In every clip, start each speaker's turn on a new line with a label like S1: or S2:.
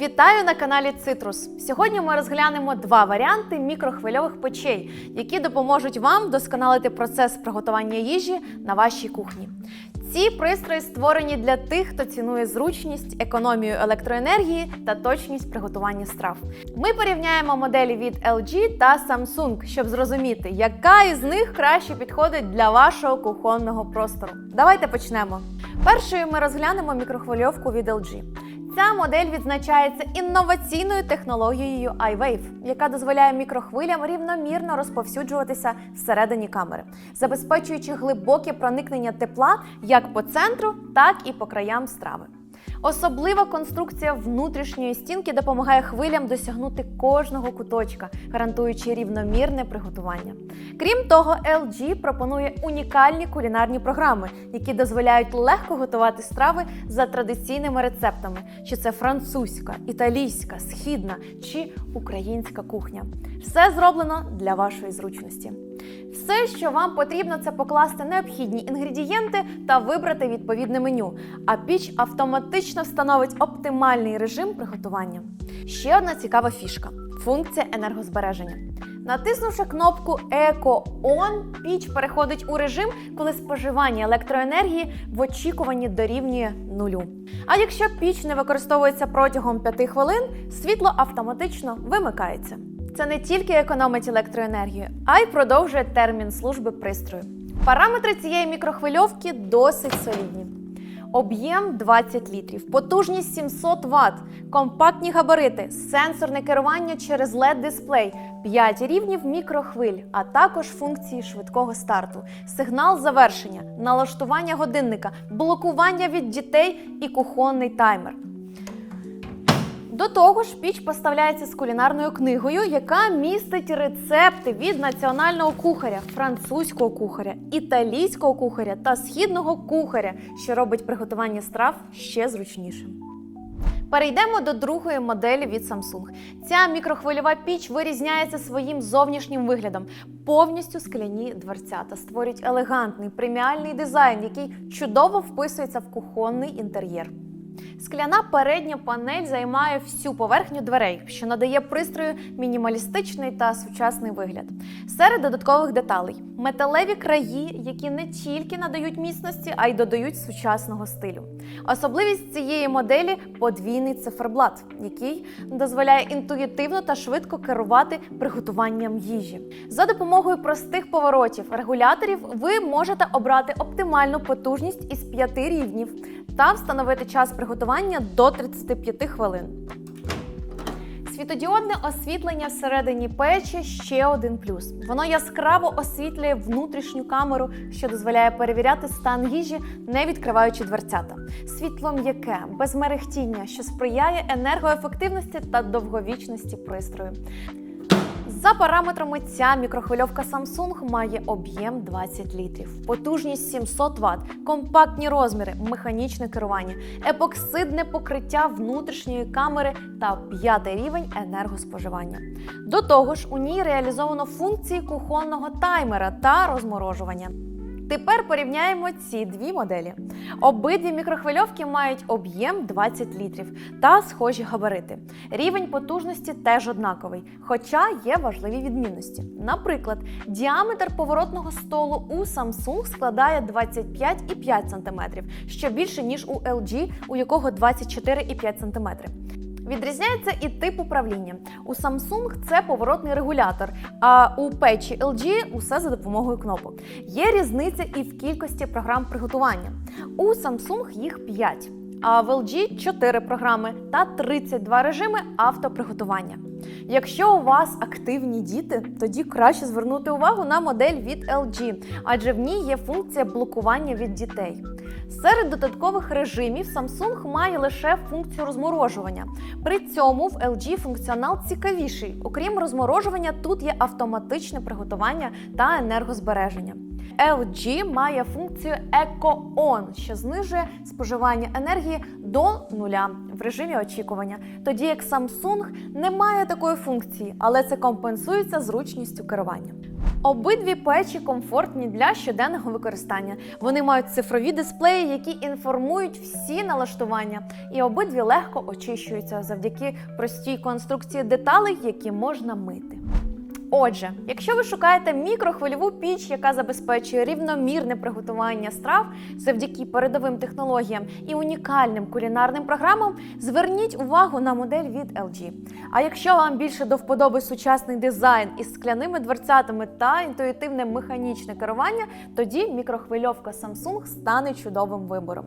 S1: Вітаю на каналі Цитрус. Сьогодні ми розглянемо два варіанти мікрохвильових печей, які допоможуть вам вдосконалити процес приготування їжі на вашій кухні. Ці пристрої створені для тих, хто цінує зручність, економію електроенергії та точність приготування страв. Ми порівняємо моделі від LG та Samsung, щоб зрозуміти, яка із них краще підходить для вашого кухонного простору. Давайте почнемо. Першою ми розглянемо мікрохвильовку від LG. Ця модель відзначається інноваційною технологією iWave, яка дозволяє мікрохвилям рівномірно розповсюджуватися всередині камери, забезпечуючи глибоке проникнення тепла як по центру, так і по краям страви. Особлива конструкція внутрішньої стінки допомагає хвилям досягнути кожного куточка, гарантуючи рівномірне приготування. Крім того, LG пропонує унікальні кулінарні програми, які дозволяють легко готувати страви за традиційними рецептами, чи це французька, італійська, східна чи українська кухня. Все зроблено для вашої зручності. Все, що вам потрібно, це покласти необхідні інгредієнти та вибрати відповідне меню. А піч автоматично встановить оптимальний режим приготування. Ще одна цікава фішка функція енергозбереження. Натиснувши кнопку Eco On, піч переходить у режим, коли споживання електроенергії в очікуванні дорівнює нулю. А якщо піч не використовується протягом 5 хвилин, світло автоматично вимикається. Це не тільки економить електроенергію, а й продовжує термін служби пристрою. Параметри цієї мікрохвильовки досить солідні. Об'єм 20 літрів, потужність 700 Вт, компактні габарити, сенсорне керування через LED-дисплей, 5 рівнів мікрохвиль, а також функції швидкого старту, сигнал завершення, налаштування годинника, блокування від дітей і кухонний таймер. До того ж, піч поставляється з кулінарною книгою, яка містить рецепти від національного кухаря, французького кухаря, італійського кухаря та східного кухаря, що робить приготування страв ще зручнішим. Перейдемо до другої моделі від Samsung. Ця мікрохвильова піч вирізняється своїм зовнішнім виглядом, повністю скляні дверцята створюють елегантний преміальний дизайн, який чудово вписується в кухонний інтер'єр. Скляна передня панель займає всю поверхню дверей, що надає пристрою мінімалістичний та сучасний вигляд. Серед додаткових деталей металеві краї, які не тільки надають міцності, а й додають сучасного стилю. Особливість цієї моделі подвійний циферблат, який дозволяє інтуїтивно та швидко керувати приготуванням їжі. За допомогою простих поворотів регуляторів ви можете обрати оптимальну потужність із п'яти рівнів та встановити час приготування до 35 хвилин. Світодіодне освітлення всередині печі ще один плюс. Воно яскраво освітлює внутрішню камеру, що дозволяє перевіряти стан їжі, не відкриваючи дверцята. Світло м'яке, без мерехтіння, що сприяє енергоефективності та довговічності пристрою. За параметрами, ця мікрохвильовка Samsung має об'єм 20 літрів, потужність 700 Вт, компактні розміри, механічне керування, епоксидне покриття внутрішньої камери та п'ятий рівень енергоспоживання. До того ж, у ній реалізовано функції кухонного таймера та розморожування. Тепер порівняємо ці дві моделі. Обидві мікрохвильовки мають об'єм 20 літрів та схожі габарити. Рівень потужності теж однаковий, хоча є важливі відмінності. Наприклад, діаметр поворотного столу у Samsung складає 25,5 см, що більше ніж у LG, у якого 24,5 см. Відрізняється і тип управління. У Samsung це поворотний регулятор, а у печі LG усе за допомогою кнопок. Є різниця і в кількості програм приготування. У Samsung їх 5, а в LG 4 програми та 32 режими автоприготування. Якщо у вас активні діти, тоді краще звернути увагу на модель від LG, адже в ній є функція блокування від дітей. Серед додаткових режимів Samsung має лише функцію розморожування. При цьому в LG функціонал цікавіший. Окрім розморожування, тут є автоматичне приготування та енергозбереження. LG має функцію Eco On, що знижує споживання енергії до нуля в режимі очікування. Тоді як Samsung не має такої функції, але це компенсується зручністю керування. Обидві печі комфортні для щоденного використання. Вони мають цифрові дисплеї, які інформують всі налаштування, і обидві легко очищуються завдяки простій конструкції деталей, які можна мити. Отже, якщо ви шукаєте мікрохвильову піч, яка забезпечує рівномірне приготування страв завдяки передовим технологіям і унікальним кулінарним програмам, зверніть увагу на модель від LG. А якщо вам більше до вподоби сучасний дизайн із скляними дверцятами та інтуїтивне механічне керування, тоді мікрохвильовка Samsung стане чудовим вибором.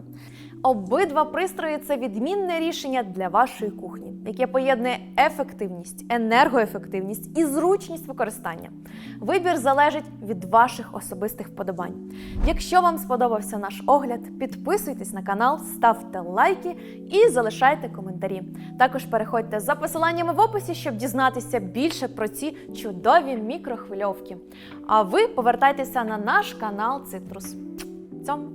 S1: Обидва пристрої це відмінне рішення для вашої кухні, яке поєднує ефективність, енергоефективність і зручність використання. Вибір залежить від ваших особистих вподобань. Якщо вам сподобався наш огляд, підписуйтесь на канал, ставте лайки і залишайте коментарі. Також переходьте за посиланнями в описі, щоб дізнатися більше про ці чудові мікрохвильовки. А ви повертайтеся на наш канал Цитрус. Цьому!